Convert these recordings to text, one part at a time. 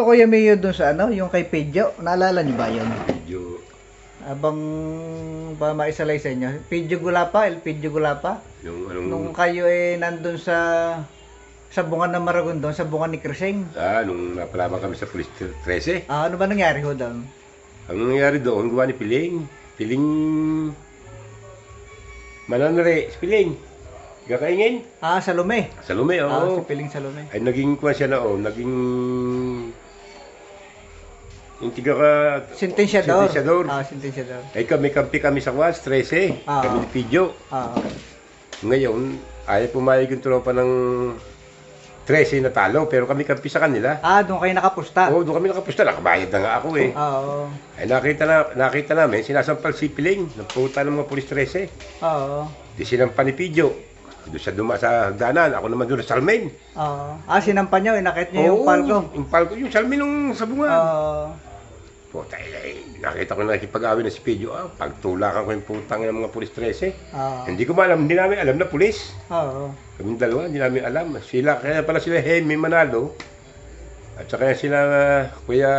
punto ko yung mayo doon sa ano, yung kay Pedro. Naalala niyo ba yun? Medyo, Abang ba maisalay sa inyo? Pedro Gulapa, El Pedro Gulapa. yung anong, Nung kayo eh nandun sa sa bunga ng Maragondon, sa bunga ni Cresceng. ah, nung napalaban kami sa Police 13, Ah, ano ba nangyari ho doon? ang nangyari doon, gawa ni Piling. Piling, mananari, si Piling. Kakaingin. Ah, sa Lume. Sa Lume, oo. Ah, si Piling sa Lume. ay naging kuha siya noon, naging yung tiga ka Sentensyador. Sentensyador. Ah, sentensyador. ay kami kampi kami sa Kwas 13 Ah. kami ni Pidyo Ah, ngayon ayaw pumayag yung tropa ng 13 na talo pero kami kampi sa kanila ah doon kayo nakapusta. oo doon kami nakapusta nakabayad na nga ako eh Ah, Oo. ay nakita na nakita namin sinasampal si Piling ng puta ng mga pulis 13 Oo. di sinampan ni Pidyo doon siya duma sa hagdanan ako naman doon sa Salmen Oo. Ah, sinampan nyo, inakit nyo yung Oo, palko. yung palko yung Salmen nung sa bunga Oo. Puta, eh, nakita ko na nakipag-awin na si Pedro. Ah, pagtulakan ko yung putang ng mga pulis 13. Oo. Hindi ko maalam, hindi namin alam na pulis. Oo. Kaming dalawa, hindi namin alam. Sila, kaya pala sila Hemi Manalo. At saka sila, ah, Kuya,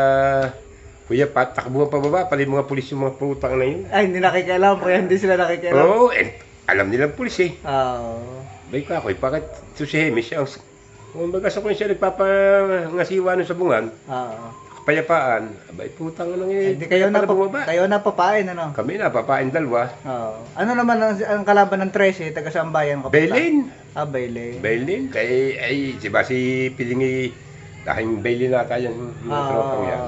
Kuya Pat, takbo pa baba, pala yung mga pulis yung mga putang na yun. Ay, hindi nakikialam, kaya hindi sila nakikialam. Oo, eh, alam nilang pulis eh. Oo. Bay ka ako, eh, bakit ito si Hemi, siya, ang, kung baga sa kung siya nagpapangasiwa nun sa bungan, Oo. Kapayapaan, abay putang na eh, Hindi kayo na bumaba. kayo na papain ano. Kami na, papain dalawa. Oo. Ano naman ang, ang kalaban ng 13, taga Sambayan kapunta? Bailin. Ah, Bailin. Bailin. Kay, ay, si ba si Pilingi, dahil Bailin nata yung mga Ah. tropang yan.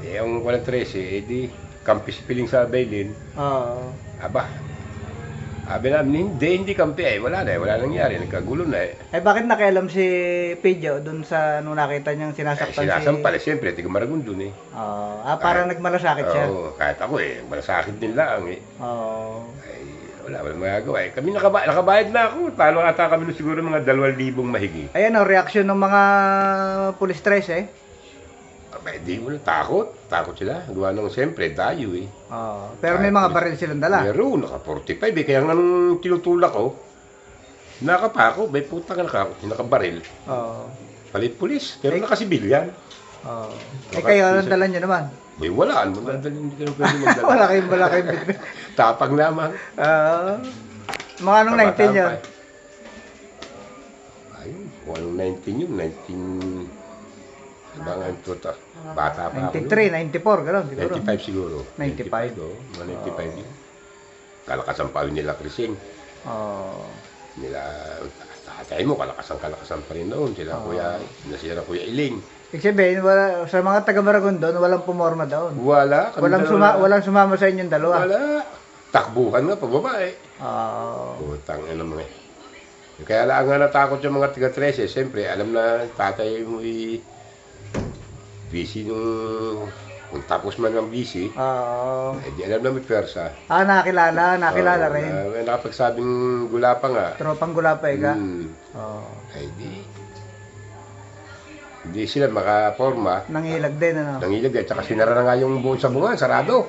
Eh, ang walang 13, eh di, kampi si Piling sa Bailin. Oo. Aba, sabi namin, hindi, hindi kampi eh. Wala na eh, wala nangyari. Nagkagulo na eh. Eh bakit nakialam si Pedro dun sa nung nakita niyang Ay, sinasaktan sinasampal si... eh, siyempre, tiga Maragon dun eh. Oo. ah, parang nagmalasakit siya. Oo, kahit ako eh, malasakit din lang eh. Oo. Ay, wala, wala magagawa eh. Kami nakaba nakabayad na ako. Talo ata kami nun siguro mga 2,000 mahigit. Ayan o, reaksyon ng mga pulis 13 Abay, di mo na takot. Takot sila. Gawa nung siyempre, dayo eh. Oo. Pero may mga baril silang dala. Meron, naka 45 eh. Kaya nga nung tinutulak ko, nakapako, may puta ka naka, nakabaril. Oo. Palit pulis, pero nakasibilyan. Oo. Eh kayo, anong dala niyo naman? May wala, ano ba? Hindi ka na pwede magdala. wala kayong, wala kayong bitbit. Tapang lamang. Oo. mga anong 19 yun? Ayun, kung anong 19 yun, 19... Nga ito, ta- bata pa ako. nun. 93, 94, gano'n siguro. 95 siguro. 95. oh. Mga 95 yun. Kalakasan pa yun nila Krising. Oo. Nila, tatay mo, kalakasan kalakasan pa rin noon. Sila kuya, sila sila kuya Iling. Ibig sabihin, wala, sa mga taga Maragondon, walang pumorma doon. Wala. Walang, suma, walang sumama sa inyong dalawa. Wala. Takbuhan nga pababa eh. Oo. Putang ina mo eh. Kaya lang nga natakot yung mga tiga 13. Siyempre, alam na tatay mo i busy nung kung tapos man ng busy, Oo. eh di alam na may pwersa. Ah, nakilala, nakilala Oo, rin. Na, nakapagsabing gula pa nga. Tropang gulapay ka. Hmm, Oo. ay di. Hindi sila makaporma. Nangilag din, ano? Nangilag at saka sinara na nga yung buong sa bunga, sarado.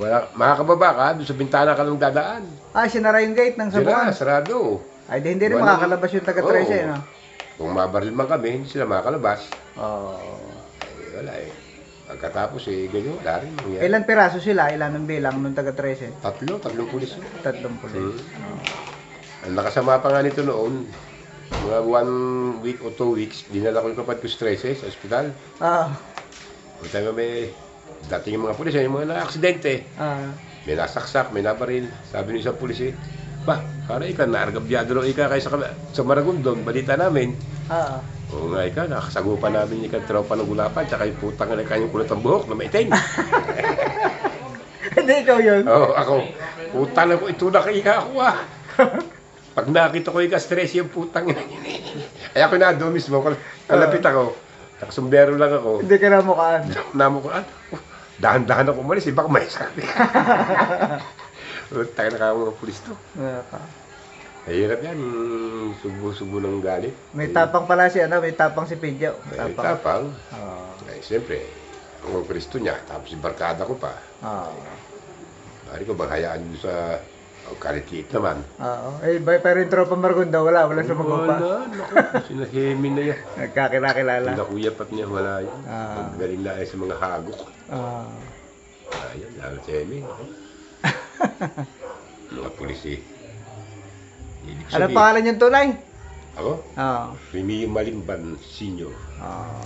Wala, makakababa ka, doon sa bintana ka lang dadaan. Ah, sinara yung gate ng Sira, sabukan. sarado. Ay, di, hindi rin Walang- makakalabas yung taga 13, Oo. ano? Kung mabaril man kami, hindi sila makakalabas. Oo. Eh, wala eh. Pagkatapos eh, ganyan, wala rin. nangyari. Ilan piraso sila? Ilan ang bilang nung taga 13? Tatlo, tatlong pulis. yun. Tatlong pulis. Ang nakasama pa nga nito noon, mga one week o two weeks, dinala ko yung kapatid ko stresses sa ospital. Ah, Kung tayo may dating yung mga pulis, yung mga na-aksidente. ah. May nasaksak, may nabaril. Sabi ng isang pulis eh, Bah, para ikaw, naargabyado lang ikaw kayo sa, kama- sa Maragondon, balita namin. Ah. Oo nga ikaw, nakasagupan namin yung tropa ng gulapan, tsaka yung putang na kanyang kulot ang buhok na maitim. Hindi ikaw yun. Oo, ako, putang na ko, ito na kay ako ah. Pag nakita ko yung stress yung putang ina. Ay ako na doon mismo, kal- kalapit ako. Nakasumbero lang ako. Hindi ka na mukhaan. Namo ko, ah, dahan-dahan ako umalis, eh, baka may sabi. Putang na ka mga pulis to. Ah, ka. Mahirap yan, subo-subo ng galit. May tapang pala si ano, may tapang si Pidyo. May Tapang. tapang. Oo. Ay, siyempre, ang Kristo niya, tapos si barkada ko pa. Oo. Pari ko, bang hayaan nyo sa O, karitit naman. Oo. Eh, ba- pero yung tropa Margonda, wala. Wala sa magpapa. Wala, naku. Sina Hemi na yan. Kuya Pat niya, wala yan. Ah. Magaling na sa mga hagok. Ah. Ayan, lalo si Hemi. mga pulis eh. Ibig ano sabihin- pangalan yung tunay? Ako? Oo. Remy Malimban Senior. Oo.